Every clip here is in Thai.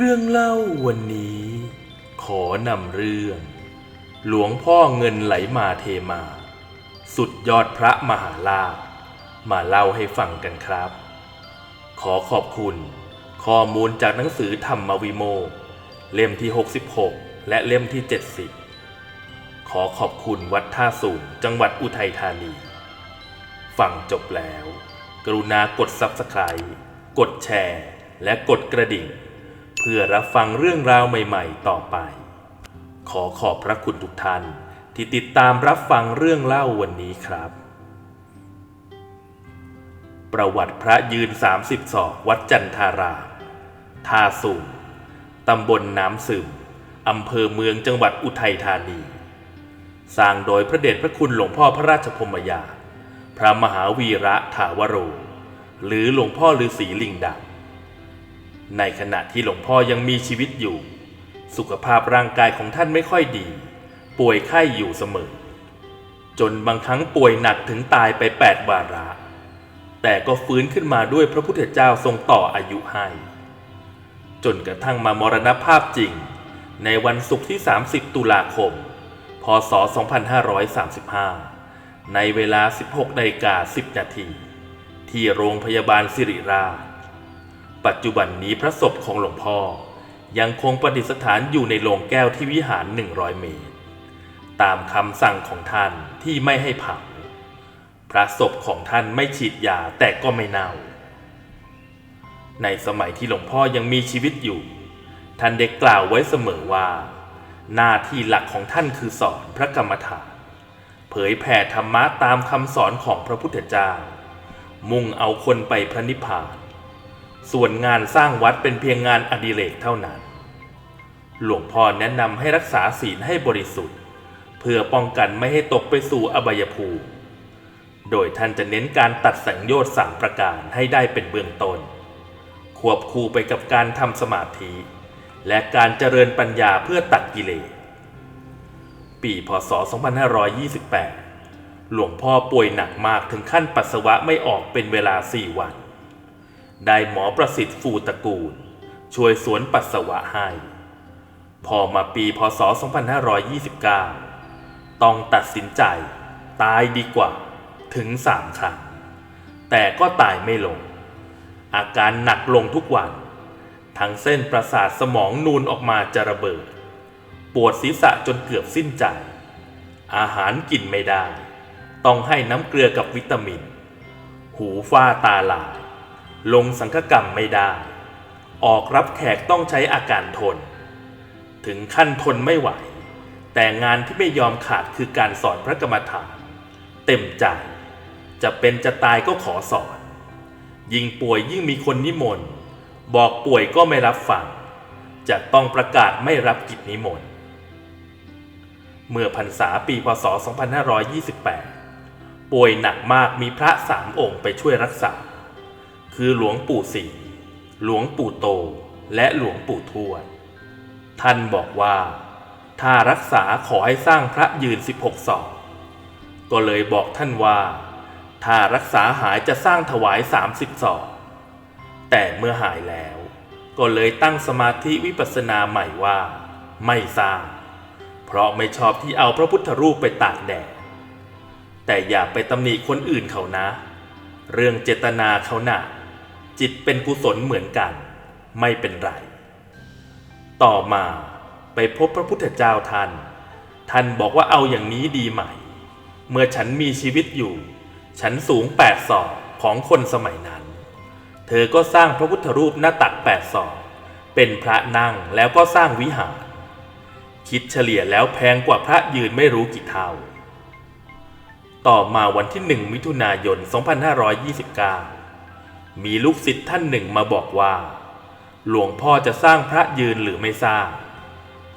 เรื่องเล่าวันนี้ ขอนำเรื่อง หลวงพ่อเงินไหลมาเทมา สุดยอดพระมหาลาภมาเล่าให้ฟังกันครับ ขอขอบคุณ ข้อมูลจากหนังสือธรรมวิโมกเล่มที่ 66 และเล่มที่ 70 ขอขอบคุณวัดท่าสูงจังหวัดอุทัยธานี ฟังจบแล้ว กรุณากด Subscribe กดแชร์ และกดกระดิ่ง พื่อรับฟังเรื่องราวใหม่ ๆ ต่อไป ขอขอบพระคุณทุกท่านที่ติดตามรับฟังเรื่องเล่าวันนี้ครับ ประวัติพระยืน30ศอกวัดจันทารามท่าสูงตำบลน้ำซึมอำเภอเมืองจังหวัดอุทัยธานี สร้างโดยพระเดชพระคุณหลวงพ่อพระราชพรมยา พระมหาวีระถาวโร หรือหลวงพ่อฤาษีลิงดำ ในขณะที่หลวงพ่อยังมีชีวิตอยู่ สุขภาพร่างกายของท่านไม่ค่อยดี ป่วยไข้อยู่เสมอ จนบางครั้งป่วยหนักถึงตายไปแปดวาระ แต่ก็ฟื้นขึ้นมาด้วยพระพุทธเจ้าทรงต่ออายุให้จนกระทั่งมามรณภาพจริง ในวันศุกร์ที่ 30 ตุลาคม พศ 2535 ในเวลา 16นาฬิกา10 นาที ที่โรงพยาบาลสิริราช ปัจจุบันนี้พระศพของหลวงพ่อ ยังคงประดิษฐานอยู่ในโรงแก้วที่วิหาร 100 เมตร ตามคำสั่งของท่านที่ไม่ให้เผาพระศพของท่านไม่ฉีดยาแต่ก็ไม่เน่า ในสมัยที่หลวงพ่อยังมีชีวิตอยู่ ท่านได้กล่าวไว้เสมอว่า หน้าที่หลักของท่านคือสอนพระกรรมฐานเผยแผ่ธรรมะตามคำสอนของพระพุทธเจ้า มุ่งเอาคนไปพระนิพพาน ส่วนงานสร้างวัดเป็นเพียงงานอดิเรกเท่านั้น หลวงพ่อแนะนำให้รักษาศีลให้บริสุทธิ์ เพื่อป้องกันไม่ให้ตกไปสู่อบายภูมิ โดยท่านจะเน้นการตัดสังโยชน์สามประการให้ได้เป็นเบื้องต้น ควบคู่ไปกับการทำสมาธิ และการเจริญปัญญาเพื่อตัดกิเลส ปีพศ 2528 หลวงพ่อป่วยหนักมากถึงขั้นปัสสาวะไม่ออกเป็นเวลา4วัน ได้หมอประสิทธิ์ฟูตระกูล ช่วยสวนปัสสาวะให้ พอมาปีพศ 2529 ต้องตัดสินใจ ตายดีกว่าถึงสามครั้ง แต่ก็ตายไม่ลง อาการหนักลงทุกวัน ทั้งเส้นประสาทสมองนูนออกมาจะระเบิด ปวดศีรษะจนเกือบสิ้นใจ อาหารกินไม่ได้ ต้องให้น้ำเกลือกับวิตามิน หูฝ้าตาลาย ลงสังฆกรรมไม่ได้ ออกรับแขกต้องใช้อาการทน ถึงขั้นทนไม่ไหว แต่งานที่ไม่ยอมขาดคือการสอนพระกรรมฐาน เต็มใจ จะเป็นจะตายก็ขอสอน ยิ่งป่วยยิ่งมีคนนิมนต์บอกป่วยก็ไม่รับฟัง จะต้องประกาศไม่รับกิจนิมนต์เมื่อพรรษาปีพศ 2528 ป่วยหนักมากมีพระสามองค์ไปช่วยรักษา คือหลวงปู่ศรีหลวงปู่โต และหลวงปู่ทวด ท่านบอกว่า ถ้ารักษาขอให้สร้างพระยืน 16 ศอก ก็เลยบอกท่านว่า ถ้ารักษาหายจะสร้างถวาย 30 ศอก แต่เมื่อหายแล้ว ก็เลยตั้งสมาธิวิปัสสนาใหม่ว่า ไม่สร้าง เพราะไม่ชอบที่เอาพระพุทธรูปไปตากแดด แต่อย่าไปตำหนิคนอื่นเขานะ เรื่องเจตนาเขาหนะ่ะ จิตเป็นกุศลเหมือนกัน ไม่เป็นไร ต่อมาไปพบพระพุทธเจ้าท่าน ท่านบอกว่าเอาอย่างนี้ดีไหม เมื่อฉันมีชีวิตอยู่ ฉันสูงแปดศอกของคนสมัยนั้น เธอก็สร้างพระพุทธรูปหน้าตักแปดศอกเป็นพระนั่งแล้วก็สร้างวิหาร คิดเฉลี่ยแล้วแพงกว่าพระยืนไม่รู้กี่เท่า ต่อมาวันที่หนึ่งมิถุนายน 2529 มีลูกศิษย์ท่านหนึ่งมาบอกว่า หลวงพ่อจะสร้างพระยืนหรือไม่สร้าง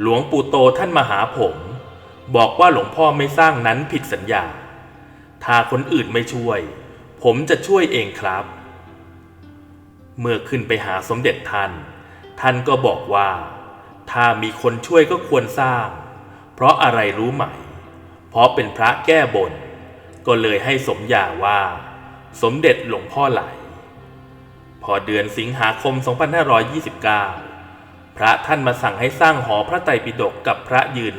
หลวงปู่โตท่านมาหาผม บอกว่าหลวงพ่อไม่สร้างนั้นผิดสัญญา ถ้าคนอื่นไม่ช่วย ผมจะช่วยเองครับ เมื่อขึ้นไปหาสมเด็จท่าน ท่านก็บอกว่า ถ้ามีคนช่วยก็ควรสร้าง เพราะอะไรรู้ไหม เพราะเป็นพระแก้บน ก็เลยให้สมญาว่า สมเด็จหลวงพ่อไหล พอเดือนสิงหาคม 2529 พระท่านมาสั่งให้สร้างหอพระไตรปิฎกกับพระยืน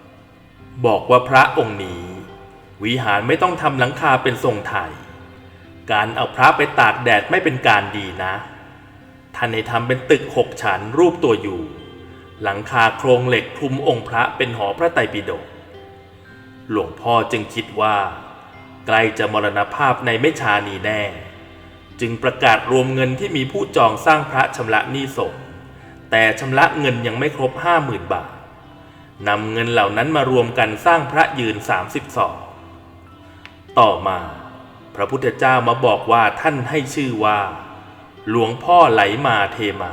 32 บอกว่าพระองค์นี้ วิหารไม่ต้องทำหลังคาเป็นทรงไทย การเอาพระไปตากแดดไม่เป็นการดีนะ ท่านให้ทำเป็นตึกหกชั้นรูปตัวอยู่ หลังคาโครงเหล็กคลุมองค์พระเป็นหอพระไตรปิฎกหลวงพ่อจึงคิดว่า ใกล้จะมรณภาพในไม่ช้านี้แน่ จึงประกาศรวมเงินที่มีผู้จองสร้างพระชำระหนี้สงแต่ชำระเงินยังไม่ครบห้าหมื่นบาทนำเงินเหล่านั้นมารวมกันสร้างพระยืน 32 ต่อมา พระพุทธเจ้ามาบอกว่าท่านให้ชื่อว่า หลวงพ่อไหลมาเทมา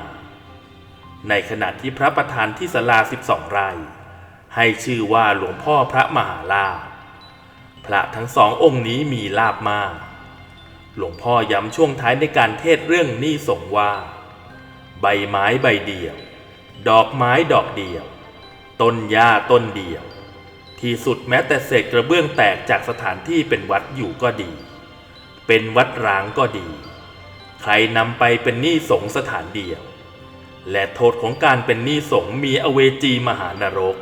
ในขณะที่พระประธานที่ศาลา 12 ไร่ให้ชื่อว่าหลวงพ่อพระมหาลาภพระทั้งสององค์นี้มีลาบมาก หลวงพ่อย้ำช่วงท้ายในการเทศเรื่องนี้สงว่า ใบไม้ใบเดียว ดอกไม้ดอกเดียว ต้นหญ้าต้นเดียว ที่สุดแม้แต่เศษกระเบื้องแตกจากสถานที่เป็นวัดอยู่ก็ดี เป็นวัดร้างก็ดี ใครนำไปเป็นหนี้สงสถานเดียว และโทษของการเป็นหนี้สงมีอเวจีมหานรก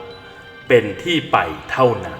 เป็นที่ไปเท่านั้น